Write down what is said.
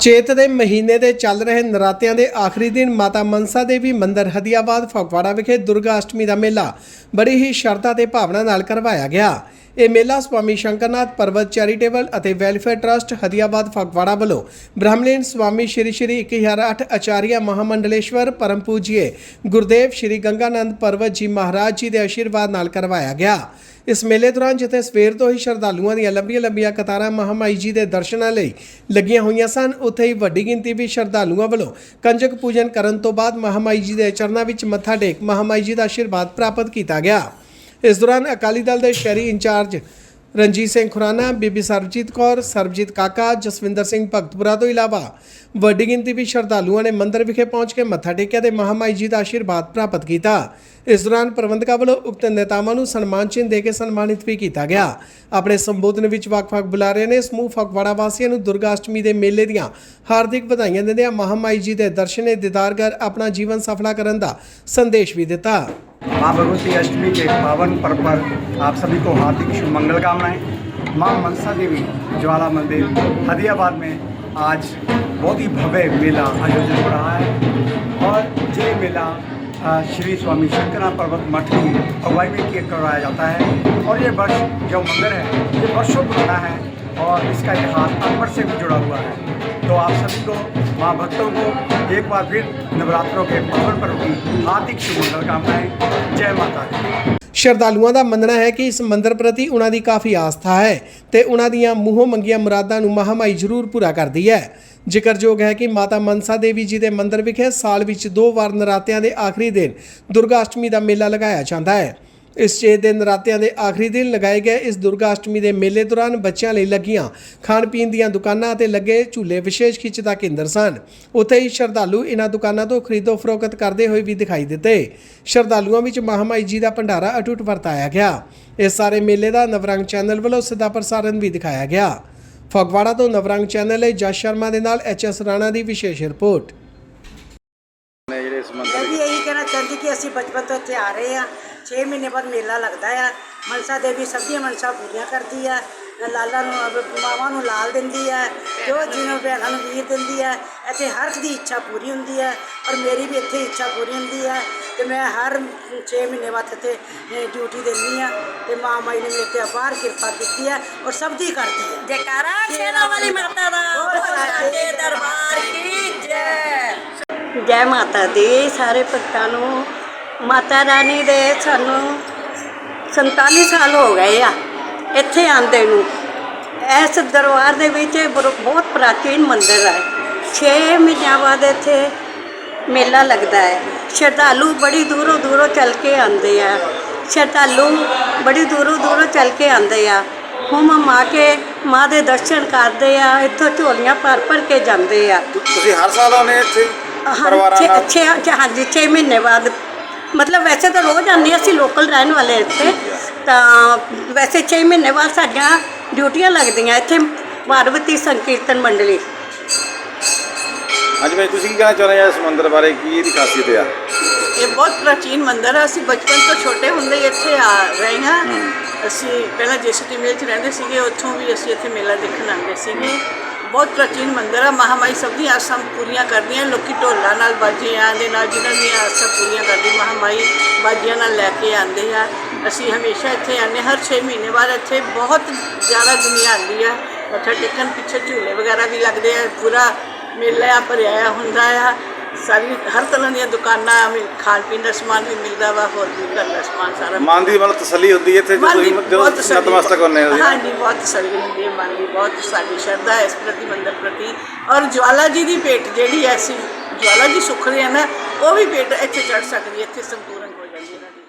ਚੇਤ ਦੇ ਮਹੀਨੇ ਦੇ ਚੱਲ ਰਹੇ ਨਰਾਤਿਆਂ ਦੇ ਆਖਰੀ ਦਿਨ ਮਾਤਾ ਮਨਸਾ ਦੇਵੀ ਮੰਦਿਰ ਹਦੀਆਬਾਦ ਫਗਵਾੜਾ ਵਿਖੇ ਦੁਰਗਾ ਅਸ਼ਟਮੀ ਦਾ ਮੇਲਾ ਬੜੀ ਹੀ ਸ਼ਰਧਾ ਤੇ ਭਾਵਨਾ ਨਾਲ ਕਰਵਾਇਆ ਗਿਆ। ਇਹ ਮੇਲਾ ਸਵਾਮੀ ਸ਼ੰਕਰਨਾਥ ਪਰਵਤ ਚੈਰੀਟੇਬਲ ਅਤੇ ਵੈਲਫੇਅਰ ਟਰਸਟ ਹਦੀਆਬਾਦ ਫਗਵਾੜਾ ਵੱਲੋਂ ਬ੍ਰਹਮਲੀਨ ਸਵਾਮੀ ਸ਼੍ਰੀ ਸ਼੍ਰੀ 1008 ਆਚਾਰੀਆ ਮਹਾਮੰਡਲੇਸ਼ਵਰ ਪਰਮ ਪੂਜੀਏ ਗੁਰਦੇਵ ਸ਼੍ਰੀ ਗੰਗਾਨੰਦ ਪਰਵਤ ਜੀ ਮਹਾਰਾਜ ਜੀ ਦੇ ਆਸ਼ੀਰਵਾਦ ਨਾਲ ਕਰਵਾਇਆ ਗਿਆ। ਇਸ ਮੇਲੇ ਦੌਰਾਨ ਜਿੱਥੇ ਸਵੇਰ ਤੋਂ ਹੀ ਸ਼ਰਧਾਲੂਆਂ ਦੀਆਂ ਲੰਬੀਆਂ ਲੰਬੀਆਂ ਕਤਾਰਾਂ ਮਹਾਮਾਈ ਜੀ ਦੇ ਦਰਸ਼ਨਾਂ ਲਈ ਲੱਗੀਆਂ ਹੋਈਆਂ ਸਨ, ਉੱਥੇ ਹੀ ਵੱਡੀ ਗਿਣਤੀ ਵਿੱਚ ਸ਼ਰਧਾਲੂਆਂ ਵੱਲੋਂ ਕੰਜਕ ਪੂਜਨ ਕਰਨ ਤੋਂ ਬਾਅਦ ਮਹਾਮਾਈ ਜੀ ਦੇ ਚਰਨਾਂ ਵਿੱਚ ਮੱਥਾ ਟੇਕ ਮਹਾਮਾਈ ਜੀ ਦਾ ਆਸ਼ੀਰਵਾਦ ਪ੍ਰਾਪਤ ਕੀਤਾ ਗਿਆ। ਇਸ ਦੌਰਾਨ ਅਕਾਲੀ ਦਲ ਦੇ ਸ਼ਹਿਰੀ ਇੰਚਾਰਜ ਰਣਜੀਤ ਸਿੰਘ ਖੁਰਾਨਾ, ਬੀਬੀ ਸਰਬਜੀਤ ਕੌਰ, ਸਰਬਜੀਤ ਕਾਕਾ, ਜਸਵਿੰਦਰ ਸਿੰਘ ਭਗਤਪੁਰਾ ਤੋਂ ਇਲਾਵਾ ਵੱਡੀ ਗਿਣਤੀ ਵਿੱਚ ਸ਼ਰਧਾਲੂਆਂ ਨੇ ਮੰਦਿਰ ਵਿਖੇ ਪਹੁੰਚ ਕੇ ਮੱਥਾ ਟੇਕਿਆ ਤੇ ਮਹਾਮਾਈ ਜੀ ਦਾ ਆਸ਼ੀਰਵਾਦ ਪ੍ਰਾਪਤ ਕੀਤਾ। ਇਸ ਦੌਰਾਨ ਪ੍ਰਬੰਧਕਾਂ ਵੱਲੋਂ ਉਕਤ ਨੇਤਾਵਾਂ ਨੂੰ ਸਨਮਾਨ ਚਿੰਨ੍ਹ ਦੇ ਕੇ ਸਨਮਾਨਿਤ ਵੀ ਕੀਤਾ ਗਿਆ। ਆਪਣੇ ਸੰਬੋਧਨ ਵਿੱਚ ਵੱਖ-ਵੱਖ ਬੁਲਾਰਿਆਂ ਨੇ ਸਮੂਹ ਫਗਵਾੜਾ ਵਾਸੀਆਂ ਨੂੰ ਦੁਰਗਾ ਅਸ਼ਟਮੀ ਦੇ ਮੇਲੇ ਦੀਆਂ ਹਾਰਦਿਕ ਵਧਾਈਆਂ ਦਿੰਦਿਆਂ ਮਹਾਮਾਈ ਜੀ ਦੇ ਦਰਸ਼ਨੇ ਦੀਦਾਰ ਕਰ ਆਪਣਾ ਜੀਵਨ ਸਫਲਾ ਕਰਨ ਦਾ ਸੰਦੇਸ਼ ਵੀ ਦਿੱਤਾ। माँ भगवती अष्टमी के पावन पर्व पर आप सभी को हार्दिक शुभ मंगल कामनाएँ। माँ मनसा देवी ज्वाला मंदिर हदियाबाद में आज बहुत ही भव्य मेला आयोजित हो रहा है। और ये मेला श्री स्वामी शंकरा पर्वत मठ की अगुवाई में किया करवाया जाता है। और ये वर्ष जो मंदिर है, ये वर्षों पुराना है। और इसका इतिहास अकबर से भी जुड़ा हुआ है तो आप सभी को माँ भक्तों को एक बार फिर नवरात्रों के पावन पर्व की हार्दिक शुभ मंगल कामनाएं जय माता दी ਸ਼ਰਧਾਲੂਆਂ ਦਾ ਮੰਨਣਾ ਹੈ ਕਿ ਇਸ ਮੰਦਿਰ ਪ੍ਰਤੀ ਉਹਨਾਂ ਦੀ ਕਾਫੀ ਆਸਥਾ ਹੈ ਤੇ ਉਹਨਾਂ ਦੀਆਂ ਮੂੰਹੋਂ ਮੰਗੀਆਂ ਮੁਰਾਦਾਂ ਨੂੰ ਮਹਾਮਾਈ ਜ਼ਰੂਰ ਪੂਰਾ ਕਰਦੀ ਹੈ ਜ਼ਿਕਰਯੋਗ ਹੈ ਕਿ ਮਾਤਾ ਮਨਸਾ ਦੇਵੀ ਜੀ ਦੇ ਮੰਦਿਰ ਵਿਖੇ ਸਾਲ ਵਿੱਚ ਦੋ ਵਾਰ ਨਰਾਤਿਆਂ ਦੇ ਆਖਰੀ ਦਿਨ ਦੁਰਗਾ ਅਸ਼ਟਮੀ ਦਾ ਮੇਲਾ ਲਗਾਇਆ ਜਾਂਦਾ ਹੈ ਇਸ ਚੇਤ ਦੇ ਨਰਾਤਿਆਂ ਦੇ ਆਖਰੀ ਦਿਨ ਲਗਾਏ ਗਏ ਇਸ ਦੁਰਗਾ ਅਸ਼ਟਮੀ ਦੇ ਮੇਲੇ ਦੌਰਾਨ ਬੱਚਿਆਂ ਲਈ ਲੱਗੀਆਂ ਖਾਣ ਪੀਣ ਦੀਆਂ ਦੁਕਾਨਾਂ ਅਤੇ ਲੱਗੇ ਝੂਲੇ ਵਿਸ਼ੇਸ਼ ਖਿੱਚ ਦਾ ਕੇਂਦਰ ਸਨ। ਉੱਥੇ ਹੀ ਸ਼ਰਧਾਲੂ ਇਹਨਾਂ ਦੁਕਾਨਾਂ ਤੋਂ ਖਰੀਦੋ ਫਰੋਖਤ ਕਰਦੇ ਹੋਏ ਵੀ ਦਿਖਾਈ ਦਿੱਤੇ। ਸ਼ਰਧਾਲੂਆਂ ਵਿੱਚ ਮਹਾਮਾਈ ਜੀ ਦਾ ਭੰਡਾਰਾ ਅਟੁੱਟ ਵਰਤਾਇਆ ਗਿਆ। ਇਸ ਸਾਰੇ ਮੇਲੇ ਦਾ ਨਵਰੰਗ ਚੈਨਲ ਵੱਲੋਂ ਸਿੱਧਾ ਪ੍ਰਸਾਰਣ ਵੀ ਦਿਖਾਇਆ ਗਿਆ। ਫਗਵਾੜਾ ਤੋਂ ਨਵਰੰਗ ਚੈਨਲ ਲਈ ਜਸ ਸ਼ਰਮਾ ਦੇ ਨਾਲ ਐਚ ਐਸ ਰਾਣਾ ਦੀ ਵਿਸ਼ੇਸ਼ ਰਿਪੋਰਟ। ਨੇ ਜਿਹੜੇ ਇਸ ਮੰਦਿਰ ਮੈਂ ਵੀ ਇਹੀ ਕਹਿਣਾ ਚਾਹੁੰਦੀ ਕਿ ਅਸੀਂ ਬਚਪਨ ਤੋਂ ਇੱਥੇ ਆ ਰਹੇ ਆ 6 ਮਹੀਨੇ ਬਾਅਦ ਮੇਲਾ ਲੱਗਦਾ ਆ। ਮਨਸਾ ਦੇਵੀ ਸਭ ਦੀਆਂ ਮਨਸਾ ਪੂਰੀਆਂ ਕਰਦੀ ਆ। ਲਾਲਾ ਨੂੰ ਅਬ ਮਾਵਾਂ ਨੂੰ ਲਾਲ ਦਿੰਦੀ ਹੈ ਜੋ ਜਿਹਨੂੰ ਭੈਣਾਂ ਨੂੰ ਵੀਰ ਦਿੰਦੀ ਹੈ ਇੱਥੇ ਹਰ ਇੱਕ ਦੀ ਇੱਛਾ ਪੂਰੀ ਹੁੰਦੀ ਹੈ ਔਰ ਮੇਰੀ ਵੀ ਇੱਥੇ ਇੱਛਾ ਪੂਰੀ ਹੁੰਦੀ ਹੈ ਤੇ ਮੈਂ ਹਰ 6 ਮਹੀਨੇ ਬਾਅਦ ਇੱਥੇ ਡਿਊਟੀ ਦਿੰਦੀ ਆ। ਤੇ ਮਾਂ ਮਾਈ ਨੇ ਮੇਰੇ ਤੇ ਅਪਾਰ ਕਿਰਪਾ ਕੀਤੀ ਹੈ ਔਰ ਸਭ ਦੀ ਕਰਦੀ ਹੈ ਜੈਕਾਰਾ ਸ਼ੇਰਾ ਵਾਲੀ ਮਾਤਾ ਦਾ। ਦਰਬਾਰ ਕੀ ਜੈ। ਜੈ ਮਾਤਾ ਦੀ ਸਾਰੇ ਭਗਤਾਂ ਨੂੰ ਮਾਤਾ ਰਾਣੀ ਦੇ ਸਾਨੂੰ 47 ਸਾਲ ਹੋ ਗਏ ਆ ਇੱਥੇ ਆਂਦੇ ਨੂੰ। ਇਸ ਦਰਬਾਰ ਦੇ ਵਿੱਚ ਬਹੁਤ ਪ੍ਰਾਚੀਨ ਮੰਦਿਰ ਹੈ 6 ਮਹੀਨਿਆਂ ਬਾਅਦ ਇੱਥੇ ਮੇਲਾ ਲੱਗਦਾ ਹੈ। ਸ਼ਰਧਾਲੂ ਬੜੀ ਦੂਰੋਂ ਦੂਰੋਂ ਚੱਲ ਕੇ ਆਉਂਦੇ ਆ। ਸ਼ਰਧਾਲੂ ਬੜੀ ਦੂਰੋਂ ਦੂਰੋਂ ਚੱਲ ਕੇ ਆਉਂਦੇ ਆ। ਹੁਮ ਮਾ ਕੇ ਮਾਂ ਦੇ ਦਰਸ਼ਨ ਕਰਦੇ ਆ ਇੱਥੋਂ ਝੋਲੀਆਂ ਭਰ ਭਰ ਕੇ ਜਾਂਦੇ ਆ। ਤੁਸੀਂ ਹਰ ਸਾਲ ਆਉਂਦੇ ਇੱਥੇ? ਪਰਿਵਾਰਾਂ ਨਾਲ? ਹਾਂਜੀ 6 ਮਹੀਨੇ ਬਾਅਦ ਮਤਲਬ ਵੈਸੇ ਤਾਂ ਰੋਜ਼ ਆਉਂਦੇ ਹਾਂ, ਅਸੀਂ ਲੋਕਲ ਰਹਿਣ ਵਾਲੇ ਇੱਥੇ। ਤਾਂ ਵੈਸੇ 6 ਮਹੀਨੇ ਬਾਅਦ ਸਾਡੀਆਂ ਡਿਊਟੀਆਂ ਲੱਗਦੀਆਂ ਇੱਥੇ ਪਾਰਵਤੀ ਸੰਕੀਰਤਨ ਮੰਡਲੀ। ਅੱਜ ਭਾਈ ਤੁਸੀਂ ਕੀ ਕਹਿਣਾ ਚਾਹੁੰਦੇ ਆ ਇਸ ਮੰਦਿਰ ਬਾਰੇ? ਕੀ ਇਹਦੀ ਖਾਸੀਅਤ ਆ? ਇਹ ਬਹੁਤ ਪ੍ਰਾਚੀਨ ਮੰਦਿਰ ਹੈ ਅਸੀਂ ਬਚਪਨ ਤੋਂ ਛੋਟੇ ਹੁੰਦੇ ਹੀ ਇੱਥੇ ਆ ਰਹੇ ਹਾਂ। ਅਸੀਂ ਪਹਿਲਾਂ ਜੇਸੀਟੀ ਮੇਲ 'ਚ ਰਹਿੰਦੇ ਸੀਗੇ। ਉੱਥੋਂ ਵੀ ਅਸੀਂ ਇੱਥੇ ਮੇਲਾ ਦੇਖਣ ਆਉਂਦੇ ਸੀਗੇ। ਬਹੁਤ ਪ੍ਰਾਚੀਨ ਮੰਦਿਰ ਹੈ ਮਹਾਮਾਈ ਸਭ ਦੀਆਂ ਆਸਾਂ ਪੂਰੀਆਂ ਕਰਦੀਆਂ ਲੋਕੀ ਢੋਲਾਂ ਨਾਲ ਬਾਜਿਆਂ ਦੇ ਨਾਲ ਜਿਨ੍ਹਾਂ ਦੀਆਂ ਆਸਾਂ ਪੂਰੀਆਂ ਕਰਦੀ ਮਹਾਮਾਈ ਬਾਜਿਆਂ ਨਾਲ ਲੈ ਕੇ ਆਉਂਦੇ ਆ ਅਸੀਂ ਹਮੇਸ਼ਾ ਇੱਥੇ ਆਉਂਦੇ ਹਰ 6 ਮਹੀਨੇ ਬਾਅਦ ਇੱਥੇ ਬਹੁਤ ਜ਼ਿਆਦਾ ਦੁਨੀਆ ਆਉਂਦੀ ਆ ਮੱਥਾ ਟੇਕਣ ਪਿੱਛੇ ਝੂਲੇ ਵਗੈਰਾ ਵੀ ਲੱਗਦੇ ਆ ਪੂਰਾ ਮੇਲਾ ਭਰਿਆ ਹੁੰਦਾ ਆ ਸਾਰੀ ਹਰ ਤਰ੍ਹਾਂ ਦੀਆਂ ਦੁਕਾਨਾਂ ਮਿਲ- ਖਾਣ ਪੀਣ ਦਾ ਸਮਾਨ ਵੀ ਮਿਲਦਾ ਵਾ ਹੋਰ ਵੀ ਘਰ ਦਾ ਸਮਾਨ ਸਾਰਾ ਮਨ ਦੀ ਮਤਲਬ ਤਸੱਲੀ ਹੁੰਦੀ ਹੈ ਇੱਥੇ ਜਦੋਂ ਮਨ ਦੀ ਤੁਸੀਂ ਬਹੁਤ ਜਦੋਂ ਤਸੱਲੀ- ਨਤਮਸਤਕ ਹੁੰਦੇ ਹੋ ਹਾਂਜੀ ਬਹੁਤ ਤਸੱਲੀ ਹੁੰਦੀ ਹੈ ਮਨ ਦੀ ਬਹੁਤ ਸਾਡੀ ਸ਼ਰਧਾ ਹੈ ਇਸ ਪ੍ਰਤੀ ਮੰਦਰ ਪ੍ਰਤੀ। ਔਰ ਜਵਾਲਾ ਜੀ ਦੀ ਭੇਟ ਜਿਹੜੀ ਐਸੀ ਜਵਾਲਾ ਜੀ ਸੁਖਦੇ ਆ ਨਾ ਉਹ ਵੀ ਭੇਟ ਇੱਥੇ ਚੜ ਸਕਦੀ ਹੈ ਇੱਥੇ ਸੰਪੂਰਨ ਹੋ ਜਾਂਦੀ ਹੈ। ਇਹਨਾਂ ਦੀ